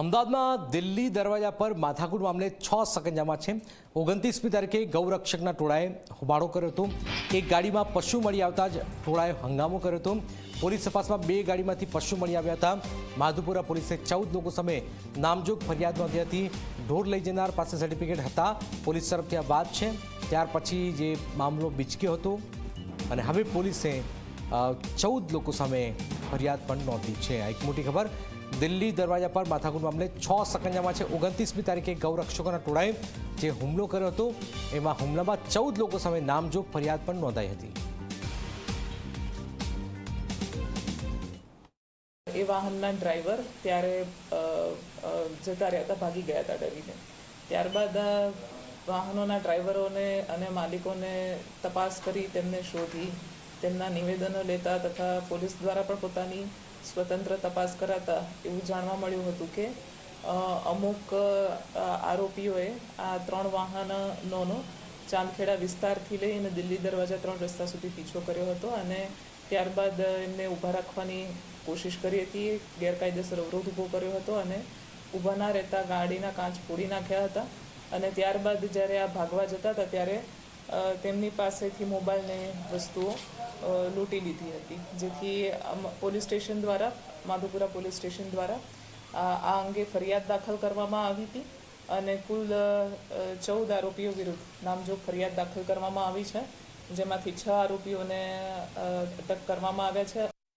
અમદાવાદમાં દિલ્હી દરવાજા પર માથાકૂટ મામલે છ સકંજામાં છે. ઓગણત્રીસમી તારીખે ગૌરક્ષકના ટોળાએ હોબાળો કર્યો હતો. એક ગાડીમાં પશુ મળી આવતા જ ટોળાએ હંગામો કર્યો હતો. પોલીસ તપાસમાં બે ગાડીમાંથી પશુ મળી આવ્યા હતા. માધુપુરા પોલીસે ચૌદ લોકો સામે નામજોગ ફરિયાદ નોંધી હતી. ઢોર લઈ જનાર પાસે સર્ટિફિકેટ હતા. પોલીસ તરફથી આ વાત છે. ત્યાર પછી જે મામલો બીચક્યો હતો. અને હવે પોલીસે ચૌદ લોકો સામે ફરિયાદ પણ નોંધી છે. એક મોટી ખબર, દિલ્હી દરવાજા પર માથાકૂટ મામલે છ સકંજામાં છે. ઓગણત્રીસમી તારીખે ગૌરક્ષકોના ટોળાએ જે હુમલો કર્યો હતો, એમાં હુમલામાં ચૌદ લોકો સામે નામજોગ ફરિયાદ પણ નોંધાઈ હતી. એ વાહનના ડ્રાઈવર ત્યારે જતા રહ્યા હતા, ભાગી ગયા હતા ડરીને. ત્યારબાદ વાહનોના ડ્રાઈવરોને અને માલિકોને તપાસ કરી તેમને શોધી તેમના નિવેદનો લેતા તથા પોલીસ દ્વારા પણ પોતાની સ્વતંત્ર તપાસ કરાતા એવું જાણવા મળ્યું હતું કે અમુક આરોપીઓએ આ ત્રણ વાહનોનો ચાંદખેડા વિસ્તારથી લઈને દિલ્હી દરવાજા ત્રણ રસ્તા સુધી પીછો કર્યો હતો અને ત્યારબાદ એમને ઊભા રાખવાની કોશિશ કરી હતી, ગેરકાયદેસર અવરોધ ઊભો કર્યો હતો અને ઊભા ના રહેતા ગાડીના કાચ ફોડી નાખ્યા હતા અને ત્યારબાદ જ્યારે આ ભાગવા જતા હતા ત્યારે તેમની પાસેથી મોબાઈલને વસ્તુઓ લૂંટી લીધી હતી. જેથી પોલીસ સ્ટેશન દ્વારા, માધુપુરા પોલીસ સ્ટેશન દ્વારા આ અંગે ફરિયાદ દાખલ કરવામાં આવી હતી અને કુલ ચૌદ આરોપીઓ વિરુદ્ધ નામજોગ ફરિયાદ દાખલ કરવામાં આવી છે. જેમાંથી છ આરોપીઓને અટક કરવામાં આવ્યા છે.